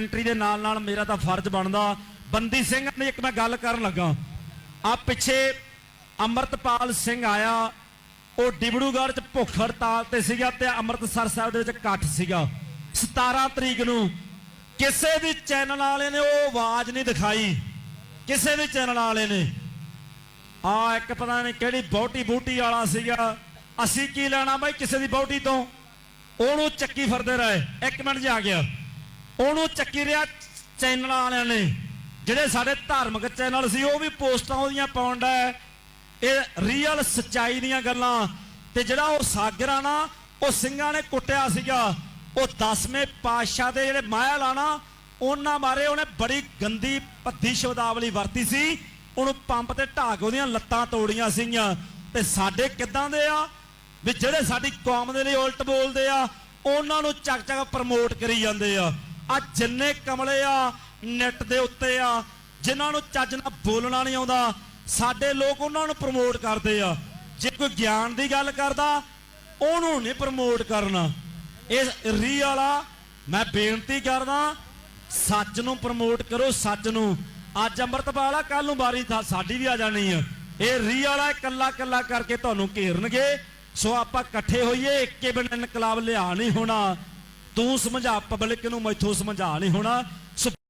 Commentary ਦੇ ਨਾਲ ਨਾਲ ਮੇਰਾ ਤਾਂ ਫਰਜ਼ ਬਣਦਾ। ਬੰਦੀ ਸਿੰਘ ਨੇ ਇੱਕ ਮੈਂ ਗੱਲ ਕਰਨ ਲੱਗਾ। ਆ ਪਿੱਛੇ ਅਮਰਤਪਾਲ ਸਿੰਘ ਆਇਆ। ਉਹ ਡਿਬੜੂਗੜ੍ਹ ਚ ਭੁੱਖ ਹੜਤਾਲ ਤੇ ਸੀਗਾ ਤੇ ਅੰਮ੍ਰਿਤਸਰ ਸਾਹਿਬ ਦੇ ਵਿੱਚ ਇਕੱਠ ਸੀਗਾ। 17 ਤਰੀਕ ਨੂੰ ਕਿਸੇ ਵੀ ਚੈਨਲ ਵਾਲੇ ਨੇ ਉਹ ਆਵਾਜ਼ ਨਹੀਂ ਦਿਖਾਈ। ਕਿਸੇ ਵੀ ਚੈਨਲ ਵਾਲੇ ਨੇ। ਆ ਇੱਕ ਪਤਾ ਨਹੀਂ ਕਿਹੜੀ ਬੌਟੀ ਬੂਟੀ ਵਾਲਾ ਸੀਗਾ। ਅਸੀਂ ਕੀ ਲੈਣਾ ਬਾਈ ਕਿਸੇ ਦੀ ਬੌਟੀ ਤੋਂ? ਉਹਨੂੰ ਚੱਕੀ ਫਿਰਦੇ ਰਹੇ। ਇੱਕ ਮਿੰਟ ਜਾ ਆ ਗਿਆ। ਉਹਨੂੰ ਚੱਕੀ ਰਿਆ ਚੈਨਲ ਵਾਲਿਆਂ ਨੇ। ਜਿਹੜੇ ਸਾਡੇ ਧਾਰਮਿਕ ਚੈਨਲ ਸੀ, ਉਹ ਵੀ ਪੋਸਟਾਂ ਉਹਦੀਆਂ ਪਾਉਣ ਦਾ ਇਹ ਰੀਅਲ ਸੱਚਾਈ ਦੀਆਂ ਗੱਲਾਂ। ਤੇ ਜਿਹੜਾ ਉਹ ਸਾਗਰਾ ਨਾ, ਉਹ ਸਿੰਘਾਂ ਨੇ ਕੁੱਟਿਆ ਸੀਗਾ। ਉਹ 10ਵੇਂ ਪਾਤਸ਼ਾਹ ਦੇ ਜਿਹੜੇ ਮਹਿਲ ਆ ਨਾ, ਉਹਨਾਂ ਬਾਰੇ ਉਹਨੇ ਬੜੀ ਗੰਦੀ ਭੱਦੀ ਸ਼ਬਦਾਵਲੀ ਵਰਤੀ ਸੀ। ਉਹਨੂੰ ਪੰਪ ਤੇ ਢਾਹ ਕੇ ਉਹਦੀਆਂ ਲੱਤਾਂ ਤੋੜੀਆਂ ਸੀਗੀਆਂ। ਤੇ ਸਾਡੇ ਕਿੱਦਾਂ ਦੇ ਆ? ਵੀ ਜਿਹੜੇ ਸਾਡੀ ਕੌਮ ਦੇ ਲਈ ਉਲਟ ਬੋਲਦੇ ਆ, ਉਹਨਾਂ ਨੂੰ ਚੱਕ ਚੱਕ ਪ੍ਰਮੋਟ ਕਰੀ ਜਾਂਦੇ ਆ। ਆ ਜਿੰਨੇ ਕਮਲੇ ਆ ਨੈਟ ਦੇ ਉੱਤੇ ਆ, ਜਿਨ੍ਹਾਂ ਨੂੰ ਚੱਜ ਨਾਲ ਬੋਲਣਾ ਨਹੀਂ ਆਉਂਦਾ, ਸਾਡੇ ਲੋਕ ਉਹਨਾਂ ਨੂੰ ਪ੍ਰਮੋਟ ਕਰਦੇ ਆ। ਜੇ ਕੋਈ ਗਿਆਨ ਦੀ ਗੱਲ ਕਰਦਾ, ਉਹਨੂੰ ਨਹੀਂ ਪ੍ਰਮੋਟ ਕਰਨਾ। ਇਹ ਰੀ ਵਾਲਾ, ਮੈਂ ਬੇਨਤੀ ਕਰਦਾ, ਸੱਚ ਨੂੰ ਪ੍ਰਮੋਟ ਕਰੋ, ਸੱਚ ਨੂੰ। ਅੱਜ ਅੰਮ੍ਰਿਤਪਾਲ ਆ ਕੱਲ ਨੂੰ ਬਾਰੀ ਥਾ ਸਾਡੀ ਵੀ ਆ ਜਾਣੀ ਆ। ਇਹ ਰੀ ਵਾਲਾ ਇਕੱਲਾ ਇਕੱਲਾ ਕਰਕੇ ਤੁਹਾਨੂੰ ਘੇਰਨਗੇ। ਸੋ ਆਪਾਂ ਇਕੱਠੇ ਹੋਈਏ, ਇੱਕੇ ਬਿਨ ਇਨਕਲਾਬ ਲਿਆ ਨਹੀਂ ਹੋਣਾ। ਤੂੰ ਸਮਝਾ ਪਬਲਿਕ ਨੂੰ ਮੈਥੋਂ ਸਮਝਾ ਨਹੀਂ ਹੋਣਾ।